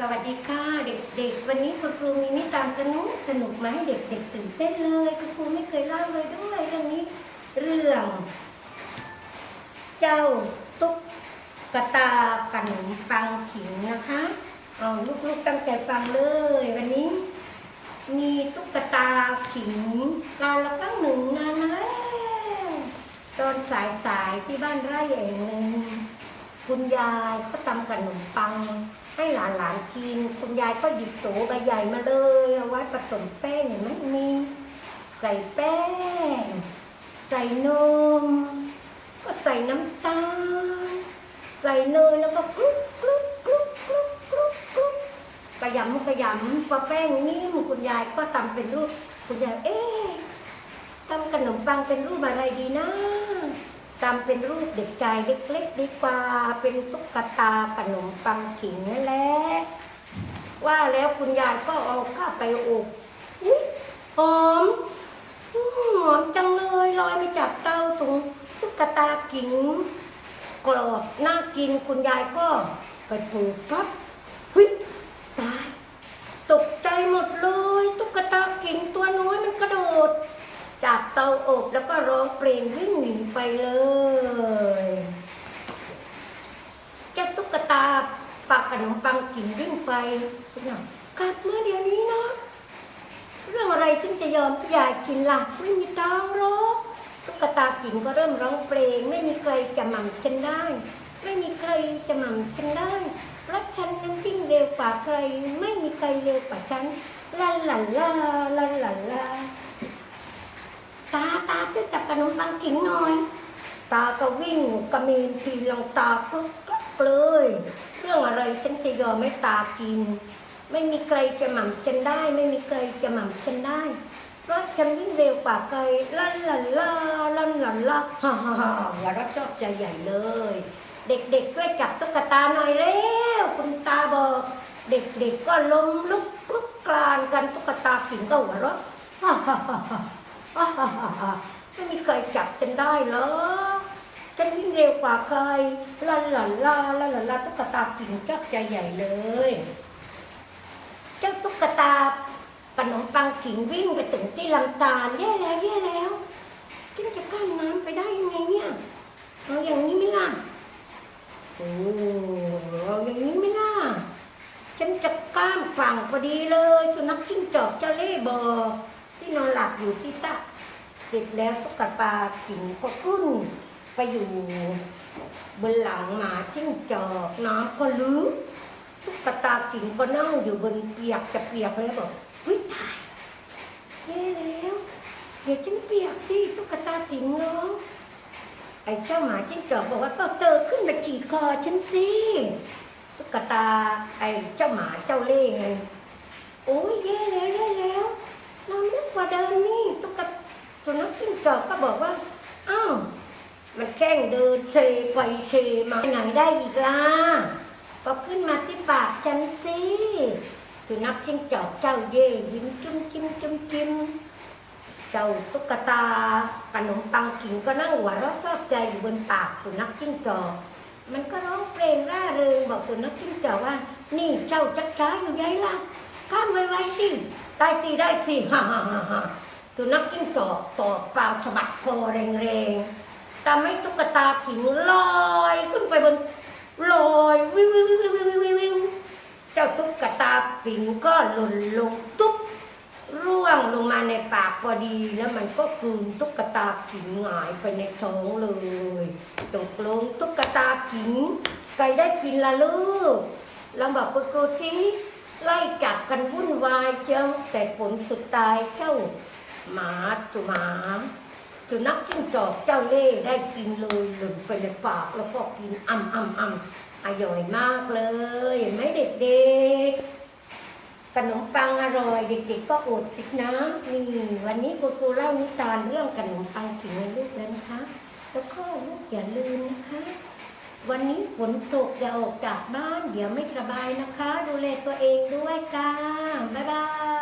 สวัสดีค่ะเด็กๆ วันนี้คุณครูมีนิทานสนุกสนุกมาให้เด็กๆตื่นเต้นเลยคุณครูไม่เคยเล่าเลยด้วยเรื่องนี้เรื่อง เจ้าตุ๊กกตาขนมปังขิงนะคะเอาลูกๆตั้งใจฟังเลย วันนี้ มีตุ๊กตาขิงกาละตั้งหนึ่งนานแล้วตอนสายๆที่บ้านไร่เองหนึ่งคุณยายก็ทำขนมปัง ให้หลานๆกินคุณยายก็หยิบโถใบใหญ่มาเลยเอาไว้ผสมแป้งไหมมีใส่แป้ง ใส่นม ก็ใส่น้ำตาล ใส่เนยแล้วก็คลุกคลุกคลุกคลุกคลุกคลุกกระยำกระยำพอแป้งนิ่มคุณยายก็ทำเป็นรูป คุณยายเอ๊ะทำขนมปังเป็นรูปอะไรดีนะ ทำเป็นรูปเด็กชายเล็กๆดีกว่า เป็นตุ๊กตาขนมปังขิงนั่นแหละว่าแล้วคุณยายก็เอาข้าไปอบอุ๊ยหอมหอมจังเลยลอยมาจากเตาตรงตุ๊กตาขิงกรอบน่ากินคุณยายก็ไปปลูกปั๊บเฮ้ยตาย ตกใจหมดเลย ตุ๊กตากิ่งตัวน้อยมันกระโดด จากเตาอบแล้วก็ร้องเพลงวิ่งหนีไปเลย เจ้าตุ๊กตาปากขนมปังกิ่งวิ่งไปคุณยายกลับมาเดี๋ยวนี้นะเรื่องอะไรฉันจะยอมให้ยายกินล่ะไม่มีทางหรอกตุ๊กตากิ่งก็เริ่มร้องเพลง ไม่มีใครจะหม่ำฉันได้ ไม่มีใครจะหม่ำฉันได้เพราะฉันนั้นวิ่งเร็วกว่าใคร ไม่มีใครเร็วกว่าฉันลาลาลาลาลาลา ตาตาช่วยจับขนมปังกิ่งหน่อย ตาก็วิ่งกระเมนทีลงตากลุกกลักเลย เรื่องอะไรฉันจะยอมไม่ตากิน ไม่มีใครจะหม่ำฉันได้ ไม่มีใครจะหม่ำฉันได้เพราะฉันวิ่งเร็วกว่าใครลันลันลาลันลันลาฮ่าฮ่าฮ่าอย่ารับชอบใจใหญ่เลย เด็กๆช่วยจับตุ๊กตาหน่อยเร็วคุณตาบอก เด็กๆก็ล้มลุกลุกกลานกันตุ๊กตาขิงก็หัวเราะฮ่าฮ่าฮ่า ไม่มีใครจับฉันได้เหรอฉันวิ่งเร็วกว่าใครลันลันลาลันลันลาตุ๊กตาขิงชอบใจใหญ่เลย เจ้าตุ๊กตาขนมปังขิงวิ่งไปถึงที่ลำธารแย่แล้วแย่แล้วฉันจะข้ามน้ำไปได้ยังไงเนี่ยเอาอย่างนี้ไหมล่ะโอ้เอาอย่างนี้ไหมล่ะฉันจะข้ามฝั่งพอดีเลย สุนัขจิ้งจอกเจ้าเล่บอกที่นอนหลับอยู่ที่ตะ ร็จแล้วตุ๊กตาขิงก็ขึ้น ไปอยู่บนหลังหมาจิ้งจอกน้ำก็ลึกตุ๊กตากิ่งก็นั่งอยู่บนเปียกจะเปียกเลยบอกวิตายแย่แล้วเดี๋ยวฉันเปียกสิตุ๊กตากิ่งร้องไอ้เจ้าหมาจิ้งจอกบอกว่าก็เตอขึ้นมาจีคอฉันสิตุ๊กตาไอ้เจ้าหมาเจ้าเล่ห์ไงโอ้ยแย่แล้วแย่แล้วเราลึกกว่าเดิมนี่ตุ๊กตาสุนัข จอกก็บอกว่าอ้าวมันแกล้งเดินเซไปเซมาไหนได้อีกล่ะก็ขึ้นมาที่ปากฉันสิสุนัขจิ้งจอกเจ้าเย่ยิ้มจุ้มจิ้มจุ้มจิ้มเจ้าตุ๊กตาขนมปังกิ่งก็นั่งหัวเราะชอบใจอยู่บนปากสุนัขจิ้งจอกมันก็ร้องเพลงร่าเริงบอกสุนัขจิ้งจอกว่า นี่เจ้าจักช้าอยู่ยัยล่ะข้ามไวๆสิได้สิได้สิฮ่าฮ่าฮ่าฮ่า สุนัขจิ้งจอกตอบเปล่าสะบัดคอแรงๆทำให้ตุ๊กตากิ่งลอยขึ้นไปบนลอยวิววิววิววิววิววิววิวเจ้าตุ๊กตาปิ่งก็หล่นลงตุ๊บร่วงลงมาในปากพอดีแล้วมันก็กลืนตุ๊กตาขิงหงายไปในท้องเลยตกลงตุ๊กตาขิงใครได้กินละลูกลองบอกคุณครูสิไล่จับกันวุ่นวายเชียวแต่ผลสุดท้ายเจ้า หมาจุหมาสุนัขจิ้งจอกเจ้าเล่ได้กินเลยหล่นไปในปากแล้วก็กินอ่ำอ่ำอ่ำอร่อยมากเลยเห็นไหมเด็กๆ ขนมปังอร่อยเด็กๆก็อดสินะนี่วันนี้คุณครูเล่านิทานเรื่องขนมปังกินให้ลูกแล้วนะคะ แล้วก็ลูกอย่าลืมนะคะ วันนี้ฝนตกอย่าออกจากบ้าน เดี๋ยวไม่สบายนะคะ ดูแลตัวเองด้วยค่ะบ๊ายบาย